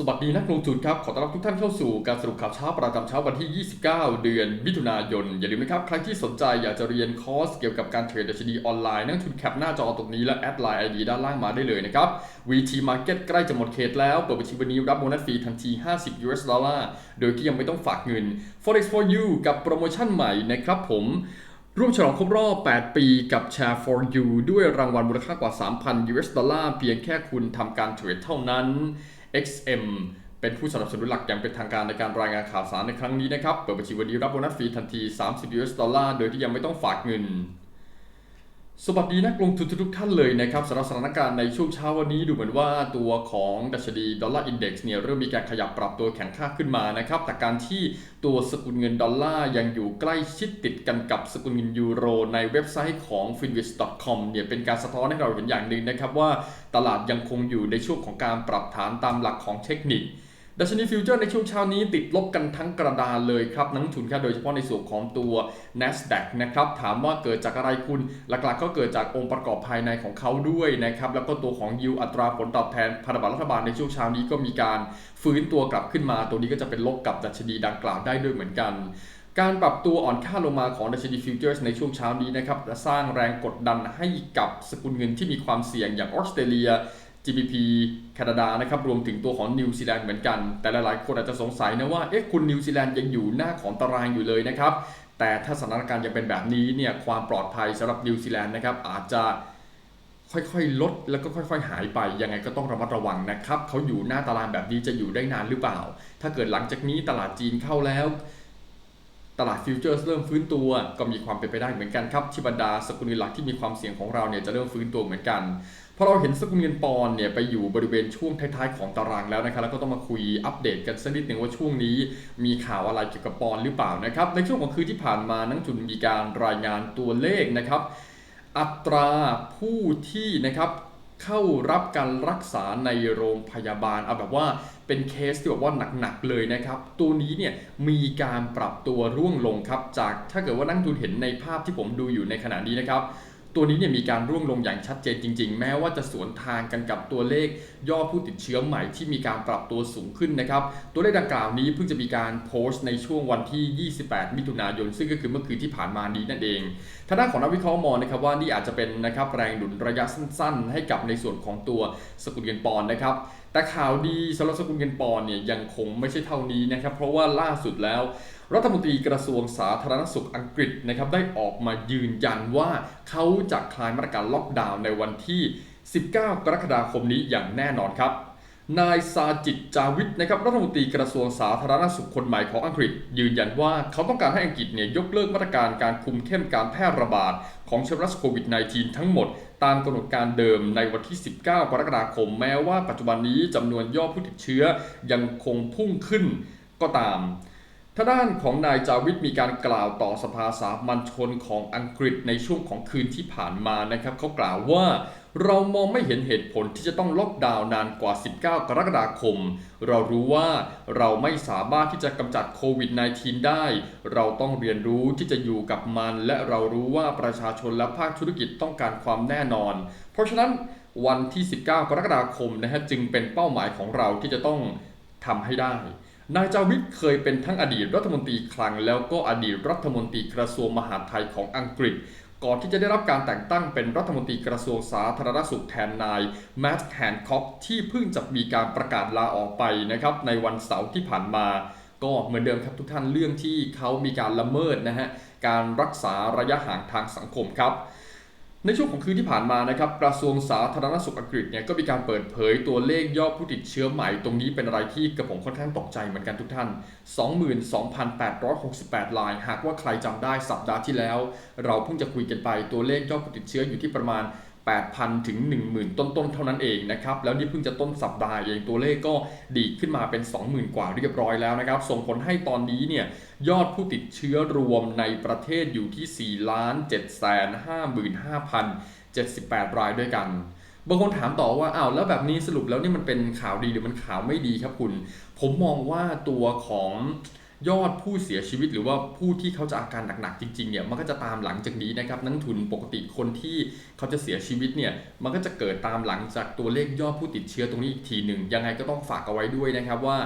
สวัสดีนักลงทุนครับ ขอต้อนรับทุกท่านเข้าสู่การสรุปข่าวเช้าประจำเช้าวันที่ 29 เดือนมิถุนายน อย่าลืมนะครับ ใครที่สนใจอยากจะเรียนคอร์สเกี่ยวกับการเทรดดัชนีออนไลน์ นักทุนแคปหน้าจอตรงนี้และแอดไลน์ ID ด้านล่างมาได้เลยนะครับ VT Market ใกล้จะหมดเขตแล้ว เปิดบัญชีวันนี้รับโบนัสฟรีทันที 50 US ดอลลาร์ โดยที่ยังไม่ต้องฝากเงิน Forex for you กับโปรโมชั่นใหม่นะครับผมร่วมฉลองครบรอบ 8 ปีกับ Share for You ด้วยรางวัลมูลค่ากว่า 3,000 US ดอลลาร์ เพียงแค่คุณทำการเทรดเท่านั้น XM เป็นผู้สนับสนุนหลักอย่างเป็นทางการในการรายงานข่าวสารในครั้งนี้นะครับ เปิดบัญชีวันนี้รับโบนัสฟรีทันที 30 US ดอลลาร์ โดยที่ยังไม่ต้องฝากเงิน สวัสดีนักลงทุนทุกท่านเลยนะครับสำหรับสถานการณ์ในช่วงเช้าวันนี้ดูเหมือนว่าตัวของดัชนีดอลลาร์อินเด็กซ์เนี่ยเริ่มมีการขยับปรับตัวแข็งค่าขึ้นมานะครับแต่การที่ตัวสกุลเงินดอลลาร์ยังอยู่ใกล้ชิดติดกันกับสกุลเงินยูโรในเว็บไซต์ของ finwis.com เนี่ยเป็นการสะท้อนให้เราเห็นอย่างหนึ่งนะครับว่าตลาดยังคงอยู่ในช่วงของการปรับฐานตามหลักของเทคนิค ดัชนีฟิวเจอร์ในช่วงเช้านี้ติดลบกันทั้งกระดานเลยครับนักลงทุนครับโดยเฉพาะในส่วนของตัว NASDAQ นะครับถามว่าเกิดจากอะไรคุณ หลักๆ ก็เกิดจากองค์ประกอบภายในของเขาด้วยนะครับแล้วก็ตัวของยิวอัตราผลตอบแทนพันธบัตรรัฐบาลในช่วงเช้านี้ก็มีการฟื้นตัวกลับขึ้นมา ตัวนี้ก็จะเป็นลบกับดัชนีดังกล่าวได้ด้วยเหมือนกันการปรับตัวอ่อนค่าลงมาของดัชนีฟิวเจอร์สในช่วงเช้านี้นะครับจะสร้างแรงกดดันให้กับสกุลเงินที่มีความเสี่ยงอย่างออสเตรเลีย GBP แคนาดานะครับรวมถึงตัวของนิวซีแลนด์เหมือนกัน แต่หลายๆคนอาจจะสงสัยนะว่าเอ๊ะคุณนิวซีแลนด์ยังอยู่หน้าของตารางอยู่เลยนะครับแต่ถ้าสถานการณ์ยังเป็นแบบนี้เนี่ยความปลอดภัยสำหรับนิวซีแลนด์นะครับอาจจะค่อยๆ ลดแล้วก็ค่อยๆ หายไป ยังไงก็ต้องระมัดระวังนะครับเขาอยู่หน้าตารางแบบนี้จะอยู่ได้นานหรือเปล่า ถ้าเกิดหลังจากนี้ตลาดจีนเข้าแล้ว ตลาดฟิวเจอร์สเริ่มฟื้นตัวก็มีความเป็นไปได้เหมือนกันครับ ที่บรรดาสกุลเงินหลักที่มีความเสี่ยงของเราเนี่ยจะเริ่มฟื้นตัวเหมือนกันพอเราเห็นสกุลเงินปอนเนี่ยไปอยู่บริเวณช่วงท้ายๆของตารางแล้วนะครับแล้วก็ต้องมาคุยอัปเดตกันสักนิดหนึ่งว่าช่วงนี้ มีข่าวอะไรเกี่ยวกับปอนหรือเปล่านะครับในช่วงของคืนที่ผ่านมานักทุนมีการรายงานตัวเลขนะครับอัตราผู้ที่นะครับ เข้ารับการรักษาในโรงพยาบาลเอาแบบว่าเป็นเคสที่แบบว่าหนักๆเลยนะครับ ตัวนี้เนี่ยมีการปรับตัวร่วงลงครับ จากถ้าเกิดว่านักทุนเห็นในภาพที่ผมดูอยู่ในขณะนี้นะครับ ตัวนี้เนี่ยมีการร่วงลงอย่างชัดเจนจริง ๆ แม้ว่าจะสวนทางกันกับตัวเลขยอดผู้ติดเชื้อใหม่ที่มีการปรับตัวสูงขึ้นนะครับ ตัวเลขดังกล่าวนี้เพิ่งจะมีการโพสต์ในช่วงวันที่ 28 มิถุนายน ซึ่งก็คือเมื่อคืนที่ผ่านมานี้นั่นเองทางด้านของนักวิเคราะห์มองนะครับว่านี่อาจจะเป็นนะครับแรงหนุนระยะสั้น ๆ ให้กับในส่วนของตัวสกุลเงินปอนด์นะครับแต่ข่าวดีสำหรับสกุลเงินปอนด์เนี่ยยังคงไม่ใช่เท่านี้นะครับ เพราะว่าล่าสุดแล้ว รัฐมนตรีกระทรวงสาธารณสุขอังกฤษนะครับได้ออกมายืนยันว่าเขาจะคลายมาตรการล็อกดาวน์ในวันที่ 19 กรกฎาคมนี้อย่างแน่นอนครับ นายซาจิตจาวิทนะครับรัฐมนตรีกระทรวงสาธารณสุขคนใหม่ของอังกฤษ ยืนยันว่าเขาต้องการให้อังกฤษเนี่ยยกเลิกมาตรการการคุมเข้มการแพร่ระบาดของเชื้อไวรัสโควิด -19 ทั้งหมด ตามกำหนดการเดิมในวันที่ 19 กรกฎาคม แม้ว่าปัจจุบันนี้จำนวนยอดผู้ติดเชื้อยังคงพุ่งขึ้นก็ตามทางด้านของนายจาวิทมีการกล่าวต่อสภาสามัญชนของอังกฤษในช่วงของคืนที่ผ่านมานะครับเขากล่าวว่า เรามองไม่เห็นเหตุผลที่จะต้องล็อกดาวน์นานกว่า 19 กรกฎาคม เรารู้ว่าเราไม่สามารถที่จะกำจัดโควิด -19 ได้ เราต้องเรียนรู้ที่จะอยู่กับมัน และเรารู้ว่าประชาชนและภาคธุรกิจต้องการความแน่นอน เพราะฉะนั้นวันที่ 19 กรกฎาคมนะฮะจึงเป็นเป้าหมายของเราที่จะต้องทำให้ได้นายจาวิทเคยเป็นทั้งอดีตรัฐมนตรีคลัง แล้วก็อดีตรัฐมนตรีกระทรวงมหาดไทยของอังกฤษ ก่อนที่จะได้รับการแต่งตั้งเป็นรัฐมนตรีกระทรวงสาธารณสุขแทนนายแมตต์แฮนคอกที่เพิ่งจะมีการประกาศลาออกไปนะครับในวันเสาร์ที่ผ่านมาก็เหมือนเดิมครับทุกท่านเรื่องที่เขามีการละเมิดนะฮะการรักษาระยะห่างทางสังคมครับ ในช่วงของคืนที่ผ่านมานะครับกระทรวงสาธารณสุขอังกฤษเนี่ยก็มีการเปิดเผยตัวเลขยอดผู้ติดเชื้อใหม่ตรงนี้เป็นอะไรที่กระผมค่อนข้างตกใจเหมือนกันทุกท่าน 22,868ราย หากว่าใครจำได้สัปดาห์ที่แล้ว เราเพิ่งจะคุยกันไปตัวเลขยอดผู้ติดเชื้ออยู่ที่ประมาณ 8,000 ถึง 10,000 ต้นๆ เท่านั้นเองนะครับ แล้วนี่เพิ่งจะต้นสัปดาห์เองตัวเลขก็ดีขึ้นมาเป็น 20,000 กว่าเรียบร้อยแล้วนะครับ ส่งผลให้ตอนนี้เนี่ยยอดผู้ติดเชื้อรวมในประเทศอยู่ที่ 4 7 5 5 5 78 รายด้วยกันบางคนถามต่อว่าอ้าวแล้วแบบนี้สรุปแล้วนี่มันเป็นข่าวดีหรือมันข่าวไม่ดีครับคุณ ผมมองว่าตัวของ ยอดผู้เสียชีวิตหรือว่าผู้ที่เขาจะอาการหนักๆจริงๆเนี่ยมันก็จะตามหลังจากนี้นะครับนักทุนปกติคนที่เขาจะเสียชีวิตเนี่ยมันก็จะเกิดตามหลังจากตัวเลขยอดผู้ติดเชื้อตรงนี้อีกทีหนึ่งยังไงก็ต้องฝากเอาไว้ด้วยนะครับว่า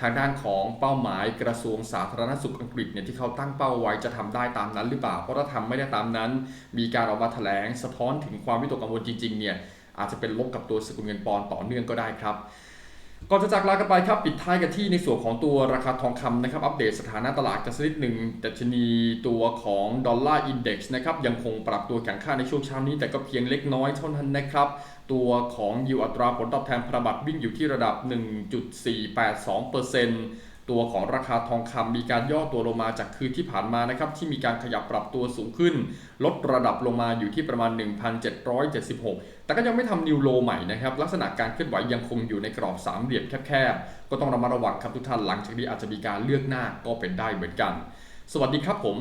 ทางด้านของเป้าหมายกระทรวงสาธารณสุขอังกฤษเนี่ยที่เขาตั้งเป้าไว้จะทำได้ตามนั้นหรือเปล่า เพราะถ้าทำไม่ได้ตามนั้น มีการออกมาแถลงสะท้อนถึงความวิตกกังวลจริงๆเนี่ยอาจจะเป็นลบกับตัวสกุลเงินปอนด์ต่อเนื่องก็ได้ครับ ก่อนจะจากลากันไปครับปิดท้ายกันที่ในส่วนของตัวราคาทองคำนะครับอัปเดตสถานะตลาดกันสักนิดหนึ่งดัชนีตัวของดอลลาร์อินเด็กซ์นะครับยังคงปรับตัวแข็งค่าในช่วงเช้านี้แต่ก็เพียงเล็กน้อยเท่านั้นนะครับตัวของยิวอัตราผลตอบแทนพันธบัตรวิ่งอยู่ที่ระดับ 1.482% ตัวของราคาทองคำมีการย่อตัวลงมาจากคืนที่ผ่านมานะครับที่มีการขยับปรับตัวสูงขึ้น ลดระดับลงมาอยู่ที่ประมาณ 1,776 แต่ก็ยังไม่ทำนิวโลใหม่นะครับลักษณะการเคลื่อนไหวยังคงอยู่ในกรอบสามเหลี่ยมแคบๆ ก็ต้องระมัดระวังครับทุกท่านหลังจากนี้อาจจะมีการเลือกหน้าก็เป็นได้เหมือนกัน สวัสดีครับผม